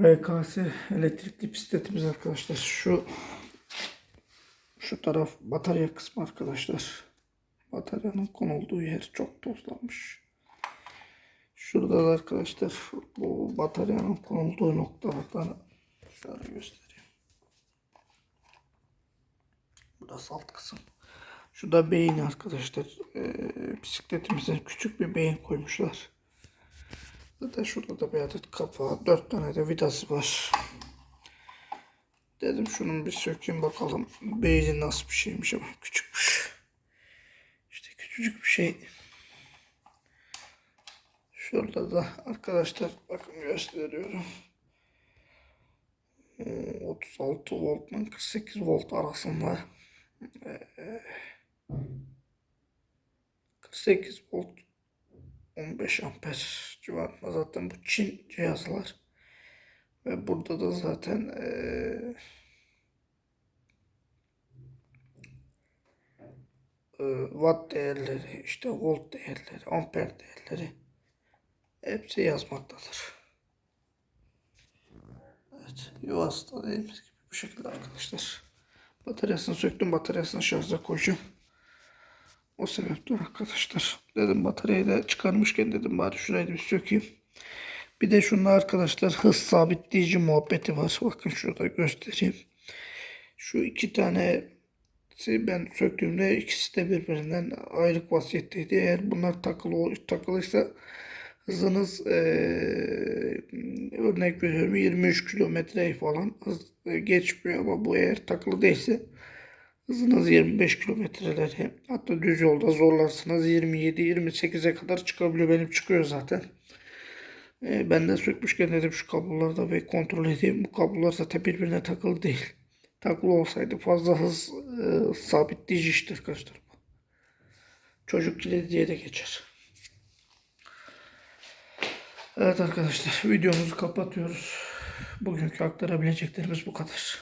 RKS elektrikli bisikletimiz arkadaşlar. Şu şu taraf batarya kısmı arkadaşlar. Bataryanın konulduğu yer çok tozlanmış. Şurada da arkadaşlar bu bataryanın konulduğu noktalardan şöyle göstereyim. Burası alt kısım. Şu beyin arkadaşlar. Ee, bisikletimize küçük bir beyin koymuşlar. Zaten şurada da bir adet kapağı. Dört tane de vidası var. Dedim şunun bir sökeyim bakalım. Beyni nasıl bir şeymiş ama küçükmüş. İşte küçücük bir şey. Şurada da arkadaşlar bakın gösteriyorum. Ee, 36 voltla 48 volt arasında. Ee, 48 volt 15 amper civarında zaten bu Çin cihazlar. Ve burada da zaten eee, watt değerleri, işte volt değerleri, amper değerleri hepsi yazmaktadır. Evet, yuvası da dediğimiz gibi bu şekilde arkadaşlar. Bataryasını söktüm, bataryasını şarja koyacağım. O sebepten arkadaşlar. Dedim bataryayı da çıkarmışken dedim bari şurayı da bir sökeyim. Bir de şunda arkadaşlar hız sabitleyici muhabbeti var. Bakın şurada göstereyim. Şu iki tane ben söktüğümde ikisi de birbirinden ayrık vaziyetteydi. Eğer bunlar takılı takılıysa hızınız eee, örnek veriyorum 23 kilometre falan hız e, geçmiyor ama bu eğer takılı değilse Hızınız 25 kilometreleri hatta düz yolda zorlarsanız 27-28'e kadar çıkabiliyor. Benim çıkıyor zaten. Ee, ben de sökmüşken dedim şu kabloları da bir kontrol edeyim. Bu kablolar zaten birbirine takılı değil. Takılı olsaydı fazla hız e, sabitleyici işte arkadaşlar. Çocuk kilidi diye de geçer. Evet arkadaşlar videomuzu kapatıyoruz. Bugünkü aktarabileceklerimiz bu kadar.